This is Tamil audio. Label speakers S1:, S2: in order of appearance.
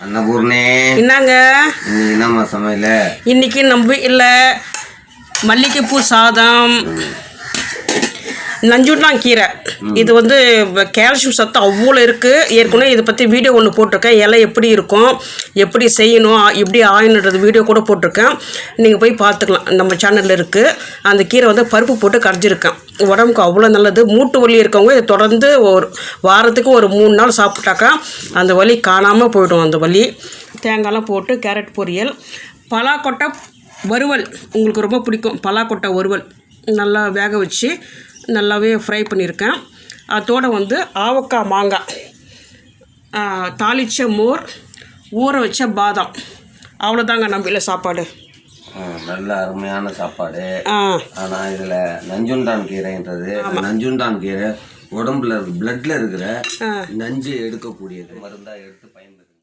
S1: அன்னபூர்ணே.
S2: என்னங்க
S1: இன்னைக்கு என்னம்மா சமையல?
S2: இன்னைக்கு நம்ம இல்லை மல்லிகைப்பூ சாதம் நஞ்சுண்டாங்கீரை இது வந்து கால்சியம் சத்து அவ்வளோ இருக்குது ஏற்கனவே இதை பற்றி வீடியோ ஒன்று போட்டிருக்கேன். இலை எப்படி இருக்கும் எப்படி செய்யணும் எப்படி ஆயணுன்றது வீடியோ கூட போட்டிருக்கேன். நீங்கள் போய் பார்த்துக்கலாம். நம்ம சேனலில் இருக்குது அந்த கீரை வந்து பருப்பு போட்டு கரைஞ்சிருக்கேன். உடம்புக்கு அவ்வளோ நல்லது. மூட்டு வலி இருக்கவங்க இதை தொடர்ந்து ஒரு வாரத்துக்கு ஒரு மூணு நாள் சாப்பிட்டாக்கா அந்த வலி காணாமல் போயிடும் அந்த வலி. தேங்காய்லாம் போட்டு கேரட் பொரியல். பலாக்கொட்டை வறுவல். உங்களுக்கு ரொம்ப பிடிக்கும். பலாக்கொட்டை வறுவல். நல்லா வேக வச்சு நல்லாவே ஃப்ரை பண்ணியிருக்கேன். அதோட வந்து ஆவக்காய் மாங்காய் தாளிச்ச மோர் ஊற வச்ச பாதாம். அவ்வளோதாங்க நம்ம இல்லை சாப்பாடு.
S1: நல்ல அருமையான சாப்பாடு.
S2: ஆ.
S1: ஆனா இதுல நஞ்சுண்டான் கீரைன்றது நஞ்சுண்டான் கீரை உடம்புல பிளட்ல இருக்கிற நஞ்சு எடுக்கக்கூடியது. மருந்தா எடுத்து பயன்படுத்த